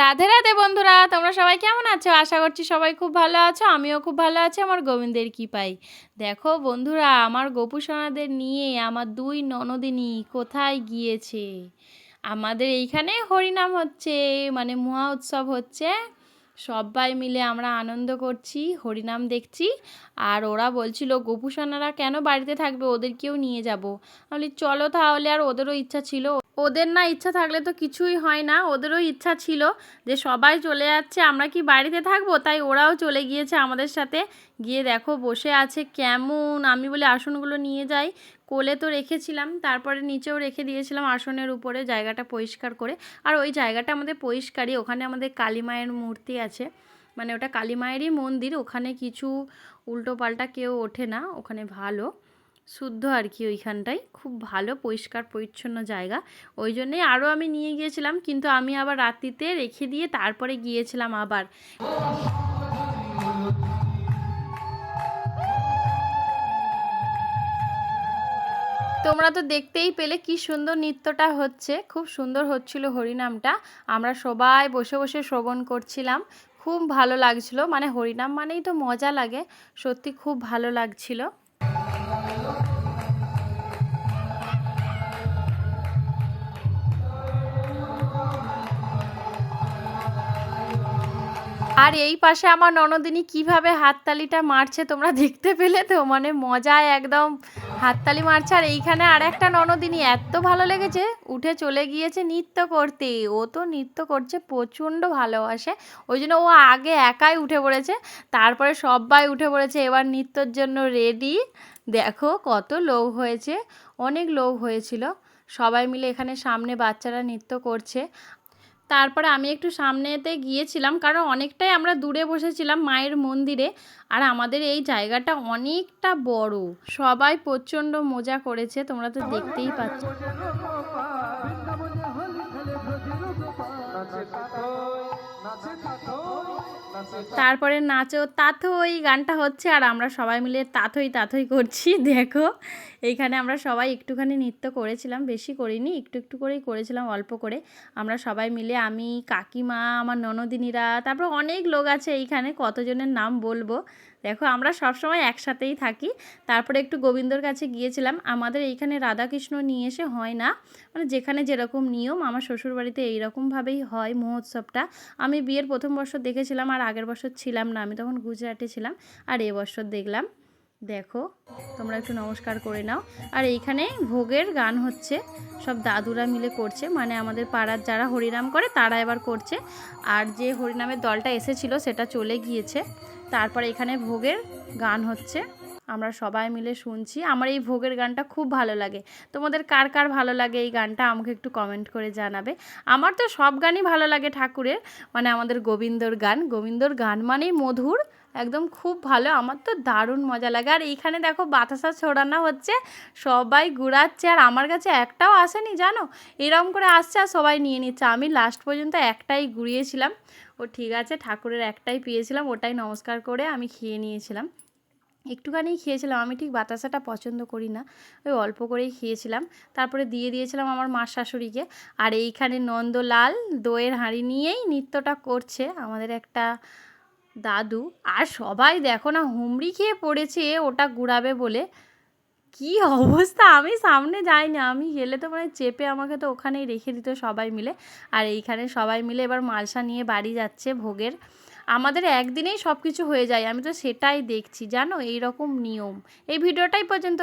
রাধে রাধে বন্ধুরা, তোমরা সবাই কেমন আছো? আশা করছি সবাই খুব ভালো আছো, আমিও খুব ভালো আছি, আমার গোবিন্দের কি পাই দেখো বন্ধুরা, আমার গোপুসোনাদের নিয়ে আমার দুই ননদিনী কোথায় গিয়েছে? আমাদের এইখানে হরিনাম হচ্ছে মানে মহা উৎসব হচ্ছে। সবাই মিলে আমরা আনন্দ করছি, হরিনাম দেখছি। আর ওরা বলছিল গোপুসোনারা কেন বাড়িতে থাকবে? ওদেরকেও নিয়ে যাব। আমি চলো তাহলে। আর ওদেরও ইচ্ছা ছিল ওদের না ইচ্ছা থাকলে তো কিছুই হয় না, ওদেরও ইচ্ছা ছিল যে সবাই চলে যাচ্ছে, আমরা কি বাড়িতে থাকব? তাই ওরাও চলে গিয়েছে আমাদের সাথে। গিয়ে দেখো বসে আছে কেমন, আমি বলে আসনগুলো নিয়ে যাই। কোলে তো রেখেছিলাম, তারপরে নিচেও রেখে দিয়েছিলাম আসনের উপরে জায়গাটা পরিষ্কার করে। আর ওই জায়গাটা আমাদের পরিষ্কারই, ওখানে আমাদের কালী মায়ের মূর্তি আছে। মানে ওটা কালী মায়েরই মন্দির, ওখানে কিছু উল্টো পাল্টা কেউ ওঠে না, ওখানে ভালো। শুদ্ধ আর কি ওইখানটায়। খুব ভালো, পরিষ্কার, পরিচ্ছন্ন জায়গা। ওই জন্যেই আরও আমি নিয়ে গিয়েছিলাম, কিন্তু আমি আবার রাত্রিতে রেখে দিয়ে তারপরে গিয়েছিলাম আবার। তোমরা তো দেখতেই পেলে কি সুন্দর নৃত্যটা হচ্ছে, খুব সুন্দর হচ্ছিল হরিনামটা। আমরা সবাই বসে বসে শ্রবণ করছিলাম, খুব ভালো লাগছিল। মানে হরিনাম মানেই তো মজা লাগে, সত্যি খুব ভালো লাগছিল। আর এই পাশে আমার ননদিনী কীভাবে হাততালিটা মারছে তোমরা দেখতে পেলে তো? মানে মজায় একদম হাততালি মারছে। আর এইখানে আর একটা ননদিনী এত ভালো লেগেছে, উঠে চলে গিয়েছে নৃত্য করতে। ও তো নৃত্য করছে, প্রচণ্ড ভালোবাসে। ওই জন্য ও আগে একাই উঠে পড়েছে, তারপরে সবাই উঠে পড়েছে। এবার নৃত্যর জন্য রেডি দেখো কত লোক হয়েছে, অনেক লোক হয়েছিল। সবাই মিলে এখানে সামনে বাচ্চারা নৃত্য করছে। তারপরে আমি একটু সামনেতে গিয়েছিলাম, কারণ অনেকটাই আমরা দূরে বসেছিলাম মায়ের মন্দিরে। আর আমাদের এই জায়গাটা অনেকটা বড়। সবাই প্রচণ্ড মজা করেছে, তোমরা তো দেখতেই পাচ্ছ। তারপরে নাচো তাথই গানটা হচ্ছে, আর আমরা সবাই মিলে তাথই তাথই করছি, দেখো। এইখানে আমরা সবাই একটুখানি নৃত্য করেছিলাম, বেশি করিনি, একটু একটু করেই করেছিলাম, অল্প করে। আমরা সবাই মিলে, আমি, কাকিমা, আমার ননদিনীরা, তারপর অনেক লোক আছে এইখানে, কতজনের নাম বলব? দেখো, আমরা সবসময় একসাথেই থাকি। তারপরে একটু গোবিন্দর কাছে গিয়েছিলাম। আমাদের এইখানে রাধাকৃষ্ণ নিয়ে এসে হয় না। মানে যেখানে যেরকম নিয়ম, আমার শ্বশুরবাড়িতে এইরকমভাবেই হয় মহোৎসবটা। আমি বিয়ের প্রথম বছর দেখেছিলাম, আর আগের বছর ছিলাম না। আমি তখন গুজরাটে ছিলাম, আর এবছর দেখলাম। দেখো, তোমরা একটু নমস্কার করে নাও। আর এইখানে ভোগের গান হচ্ছে, সব দাদুরা মিলে করছে মানে আমাদের পাড়ার যারা হরিনাম করে, তারা এবার করছে। আর যে হরিনামের দলটা এসেছিল, সেটা চলে গিয়েছে। তারপরে এখানে ভোগের গান হচ্ছে, আমরা সবাই মিলে শুনছি। আমার এই ভোগের গানটা খুব ভালো লাগে। তোমাদের কার কার ভালো লাগে এই গানটা, আমাকে একটু কমেন্ট করে জানাবে। আমার তো সব গানই ভালো লাগে ঠাকুরের মানে আমাদের গোবিন্দর গান। গোবিন্দর গান মানেই মধুর একদম খুব ভালো, আমার তো দারুণ মজা লাগে। আর এইখানে দেখো বাতাসা ছড়ানো হচ্ছে, সবাই ঘুরাচ্ছে, আর আমার কাছে একটাও আসেনি, জানো? এরম করে আসছে আর সবাই নিয়ে নিচ্ছে। আমি লাস্ট পর্যন্ত একটাই ঘুরিয়েছিলাম। ও ঠিক আছে, ঠাকুরের একটাই পেয়েছিলাম, ওটাই নমস্কার করে আমি খেয়ে নিয়েছিলাম। একটুখানি খেয়েছিলাম, আমি ঠিক বাতাসাটা পছন্দ করি না, ওই অল্প করেই খেয়েছিলাম। তারপরে দিয়ে দিয়েছিলাম আমার মা শাশুড়িকে। আর এইখানে নন্দলাল দইয়ের হাঁড়ি নিয়েই নৃত্যটা করছে, আমাদের একটা দাদু, আর সবাই দেখো না হুমড়ি খেয়ে পড়েছে, ওটা ঘুরাবে বলে। কি অবস্থা? আমি সামনে যাই না আমি গেলে তো মানে চেপে আমাকে তো ওখানেই রেখে দিত সবাই মিলে। আর এইখানে সবাই মিলে এবার মালসা নিয়ে বাড়ি যাচ্ছে ভোগের। আমাদের একদিনেই সব কিছু হয়ে যায়, আমি তো সেটাই দেখছি, জানো? এই রকম নিয়ম। এই ভিডিওটাই পর্যন্ত